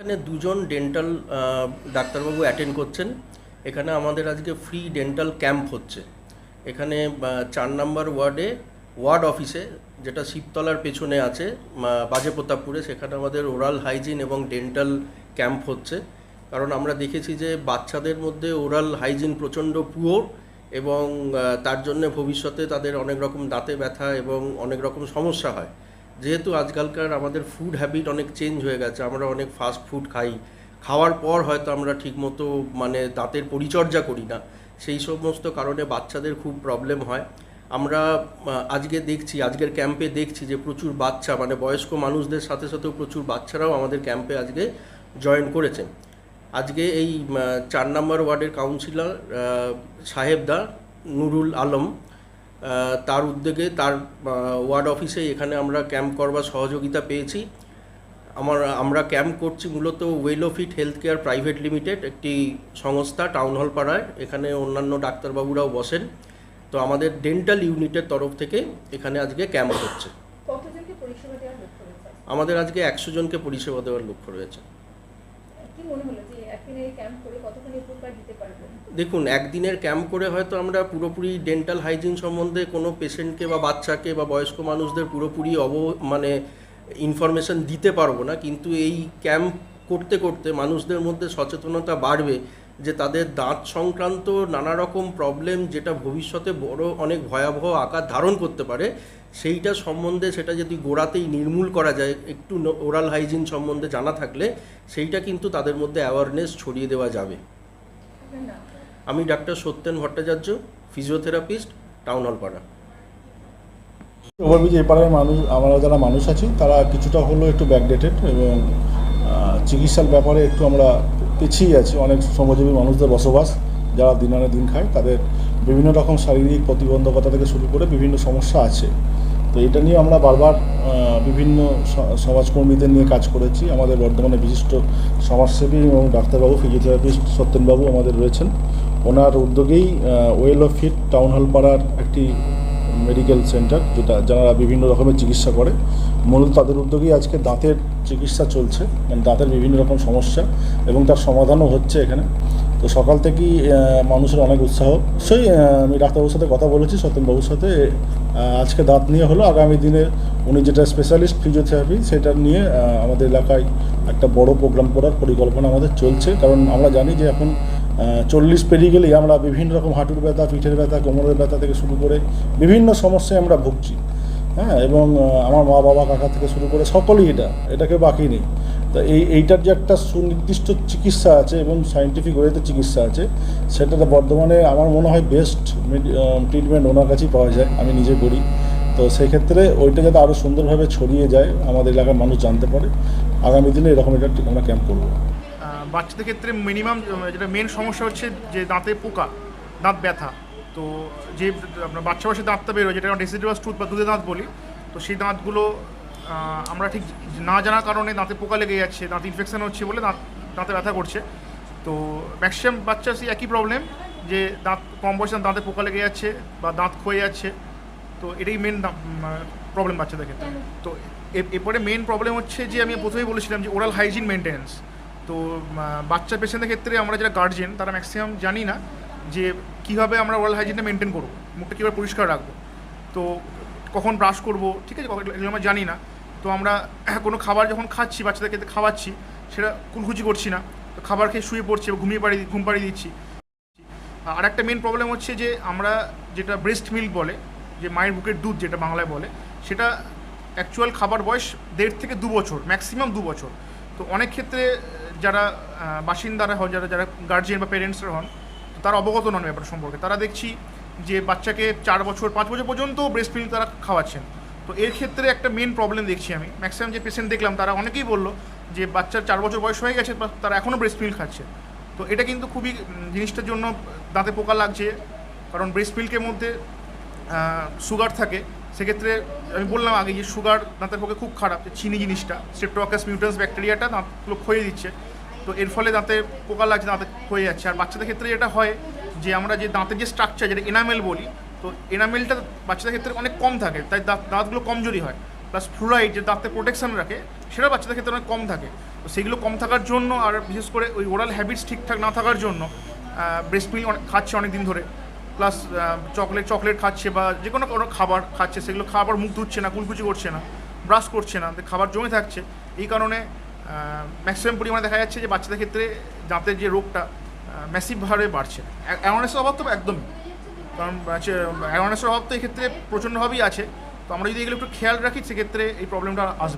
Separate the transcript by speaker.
Speaker 1: এখানে দুজন ডেন্টাল ডাক্তারবাবু অ্যাটেন্ড করছেন। এখানে আমাদের আজকে ফ্রি ডেন্টাল ক্যাম্প হচ্ছে। এখানে চার নম্বর ওয়ার্ডে ওয়ার্ড অফিসে যেটা শিবতলার পেছনে আছে বাজে প্রতাপপুরে সেখানে আমাদের ওরাল হাইজিন এবং ডেন্টাল ক্যাম্প হচ্ছে। কারণ আমরা দেখেছি যে বাচ্চাদের মধ্যে ওরাল হাইজিন প্রচণ্ড পুয়োর এবং তার জন্য ভবিষ্যতে তাদের অনেক রকম দাঁতে ব্যথা এবং অনেক রকম সমস্যা হয়। যেহেতু আজকালকার আমাদের ফুড হ্যাবিট অনেক চেঞ্জ হয়ে গেছে, আমরা অনেক ফাস্ট ফুড খাই। খাওয়ার পর হয়তো আমরা ঠিকমতো মানে দাঁতের পরিচর্যা করি না। সেই সমস্ত কারণে বাচ্চাদের খুব প্রবলেম হয়। আমরা আজকে দেখছি, আজকের ক্যাম্পে দেখছি যে প্রচুর বাচ্চা মানে বয়স্ক মানুষদের সাথে সাথেও প্রচুর বাচ্চারাও আমাদের ক্যাম্পে আজকে জয়েন করেছেন আজকে এই চার নম্বর ওয়ার্ডের কাউন্সিলর সাহেবদা নুরুল আলম তার উদ্যোগে তার ওয়ার্ড অফিসে এখানে আমরা ক্যাম্প করবার সহযোগিতা পেয়েছি। আমার আমরা ক্যাম্প করছি মূলত Wellofit health care private limited একটি সংস্থা টাউন হল পাড়ায়। এখানে অন্যান্য ডাক্তারবাবুরাও বসেন। তো আমাদের ডেন্টাল ইউনিটের তরফ থেকে এখানে আজকে ক্যাম্প হচ্ছে। আমাদের আজকে একশো জনকে পরিষেবা দেওয়ার লক্ষ্য রয়েছে।
Speaker 2: মনে
Speaker 1: দেখুন, একদিনের ক্যাম্প করে হয়তো আমরা পুরোপুরি ডেন্টাল হাইজিন সম্বন্ধে কোনো পেশেন্টকে বা বাচ্চাকে বা বয়স্ক মানুষদের পুরোপুরি অব মানে ইনফরমেশন দিতে পারব না, কিন্তু এই ক্যাম্প করতে করতে মানুষদের মধ্যে সচেতনতা বাড়বে যে তাদের দাঁত সংক্রান্ত নানা রকম প্রবলেম যেটা ভবিষ্যতে বড় অনেক ভয়াবহ আকার ধারণ করতে পারে, সেইটা সম্বন্ধে সেটা যদি গোড়াতেই নির্মূল করা যায়, একটু ওরাল হাইজিন সম্বন্ধে জানা থাকলে সেইটা কিন্তু তাদের মধ্যে অ্যাওয়ারনেস ছড়িয়ে দেওয়া যাবে। আমি doctor Satyen Bhattacharya physiotherapist town hall পাড়া
Speaker 3: ওভারব্রিজ এপারের মানুষ, আমরা যারা মানুষ আছি, তারা কিছুটা হলেও একটু ব্যাকডেটেড এবং চিকিৎসার ব্যাপারে একটু আমরা পিছিয়ে আছি। অনেক শ্রমজীবী মানুষদের বসবাস, যারা দিন আনে দিন খায়, তাদের বিভিন্ন রকম শারীরিক প্রতিবন্ধকতা থেকে শুরু করে বিভিন্ন সমস্যা আছে। তো এটা নিয়ে আমরা বারবার বিভিন্ন সমাজকর্মীদের নিয়ে কাজ করেছি। আমাদের বর্তমানে বিশিষ্ট সমাজসেবী এবং ডাক্তারবাবু, ফিজিওথেরাপিস্ট সত্যেনবাবু আমাদের রয়েছেন। ওনার উদ্যোগেই well of fit town hall পাড়ার একটি মেডিকেল সেন্টার যেটা যারা বিভিন্ন রকমের চিকিৎসা করে। মূলত তাদের উদ্যোগেই আজকে দাঁতের চিকিৎসা চলছে মানে দাঁতের বিভিন্ন রকম সমস্যা, এবং তার সমাধানও হচ্ছে এখানে। তো সকাল থেকেই মানুষের অনেক উৎসাহ। সেই আমি ডাক্তারবাবুর সাথে কথা বলেছি, সত্যেনবাবুর সাথে। আজকে দাঁত নিয়ে হলো। আগামী দিনে উনি যেটা স্পেশালিস্ট ফিজিওথেরাপি সেটা নিয়ে আমাদের এলাকায় একটা বড় প্রোগ্রাম করার পরিকল্পনা আমাদের চলছে। কারণ আমরা জানি যে এখন চল্লিশ পেরিয়ে গেলেই আমরা বিভিন্ন রকম হাঁটুর ব্যথা, পিঠের ব্যথা, কোমরের ব্যথা থেকে শুরু করে বিভিন্ন সমস্যায় আমরা ভুগছি। হ্যাঁ এবং আমার মা বাবা, কাকা থেকে শুরু করে সকলেই এটা, এটাকে বাকি নেই। তো এই, এইটার যে একটা সুনির্দিষ্ট চিকিৎসা আছে এবং সাইন্টিফিক ওয়েতে চিকিৎসা আছে, সেটাতে বর্তমানে আমার মনে হয় বেস্ট ট্রিটমেন্ট ওনার কাছেই পাওয়া যায়, আমি নিজে করি। তো সেই ক্ষেত্রে ওইটা যাতে আরও সুন্দরভাবে ছড়িয়ে যায়, আমাদের এলাকার মানুষ জানতে পারে। আগামী দিনে এরকম একটা আমরা ক্যাম্প করব।
Speaker 4: বাচ্চাদের ক্ষেত্রে মিনিমাম যেটা মেন সমস্যা হচ্ছে যে দাঁতে পোকা, দাঁত ব্যথা। তো যে আপনার বাচ্চা বয়সে দাঁতটা বেরোয় যেটা আমরা ডেসিডিভাস টুথ বা দুধে দাঁত বলি, তো সেই দাঁতগুলো আমরা ঠিক না জানার কারণে দাঁতে পোকা লেগে যাচ্ছে, দাঁত ইনফেকশান হচ্ছে বলে দাঁত, দাঁতে ব্যথা করছে। তো ম্যাক্সিমাম বাচ্চা সেই একই প্রবলেম যে দাঁত কম বয়সে দাঁতে পোকা লেগে যাচ্ছে বা দাঁত ক্ষয়ে যাচ্ছে। তো এটাই মেন প্রবলেম বাচ্চাদের ক্ষেত্রে। তো এরপরে মেন প্রবলেম হচ্ছে যে আমি প্রথমেই বলেছিলাম যে ওরাল হাইজিন মেনটেন্স তো বাচ্চা পেশেন্টের ক্ষেত্রে আমরা যারা গার্জেন তারা ম্যাক্সিমাম জানি না যে কীভাবে আমরা ওরাল হাইজিনটা মেনটেন করব, মুখটা কীভাবে পরিষ্কার রাখব। তো কখন ব্রাশ করব, ঠিক আছে এগুলো আমরা জানি না। তো আমরা কোনো খাবার যখন খাচ্ছি, বাচ্চাদের বাচ্চাদেরকে খাওয়াচ্ছি, সেটা কুলকুচি করছি না। তো খাবার খেয়ে শুয়ে পড়ছি ঘুমিয়ে পাড়ি ঘুম পাড়িয়ে দিচ্ছি। আর একটা মেন প্রবলেম হচ্ছে যে আমরা যেটা ব্রেস্ট মিল্ক বলে, যে মায়ের বুকের দুধ যেটা বাংলায় বলে, সেটা অ্যাকচুয়াল খাবার বয়স দেড় থেকে দু বছর ম্যাক্সিমাম দু বছর। তো অনেক ক্ষেত্রে যারা বাসিন্দারা হন, যারা যারা গার্জিয়ান বা প্যারেন্টসরা হন তারা অবগত নন ব্যাপার সম্পর্কে। তারা দেখছি যে বাচ্চাকে চার বছর, পাঁচ বছর পর্যন্ত ব্রেস্ট মিল্ক তারা খাওয়াচ্ছেন। তো এর ক্ষেত্রে একটা মেন প্রবলেম দেখছি আমি। ম্যাক্সিমাম যে পেশেন্ট দেখলাম, তারা অনেকেই বলল যে বাচ্চার চার বছর বয়স হয়ে গেছে তারা এখনও ব্রেস্ট মিল্ক খাচ্ছে। তো এটা কিন্তু খুবই জিনিসটার জন্য দাঁতে পোকা লাগছে, কারণ ব্রেস্ট মিল্কের মধ্যে সুগার থাকে। সেক্ষেত্রে আমি বললাম আগে যে সুগার দাঁতের পক্ষে খুব খারাপ চিনি জিনিসটা স্ট্রেপ্টোকাস মিউটেন্স ব্যাকটেরিয়াটা দাঁতগুলো ক্ষয়ে দিচ্ছে। তো এর ফলে দাঁতে পোকা লাগছে, দাঁতে ক্ষয়ে যাচ্ছে। আর বাচ্চাদের ক্ষেত্রে যেটা হয়, যে আমরা যে দাঁতের যে স্ট্রাকচার যেটা এনামেল বলি, তো এনামেলটা বাচ্চাদের ক্ষেত্রে অনেক কম থাকে, তাই দাঁত, দাঁতগুলো কমজোরি হয়। প্লাস ফ্লুরাইড যে দাঁতে প্রোটেকশন রাখে সেটা বাচ্চাদের ক্ষেত্রে অনেক কম থাকে। তো সেগুলো কম থাকার জন্য, আর বিশেষ করে ওই ওরাল হ্যাবিটস ঠিকঠাক না থাকার জন্য ব্রেস্ট অনেক খাচ্ছে অনেক দিন ধরে। প্লাস চকলেট চকলেট খাচ্ছে বা যে কোনো কোনো খাবার খাচ্ছে, সেগুলো খাবার মুখ ধুচ্ছে না, কুলকুচি করছে না, ব্রাশ করছে না খাবার জমে থাকছে। এই কারণে ম্যাক্সিমাম পরিমাণে দেখা যাচ্ছে যে বাচ্চাদের ক্ষেত্রে দাঁতের যে রোগটা ম্যাসিভভাবে বাড়ছে। অ্যাওয়ারনেসের অভাব তো একদমই। কারণ অ্যাওয়ারনেসের অভাব তো এক্ষেত্রে প্রচণ্ডভাবেই আছে। তো আমরা যদি এগুলো একটু খেয়াল রাখি, সেক্ষেত্রে এই প্রবলেমটা আসবে।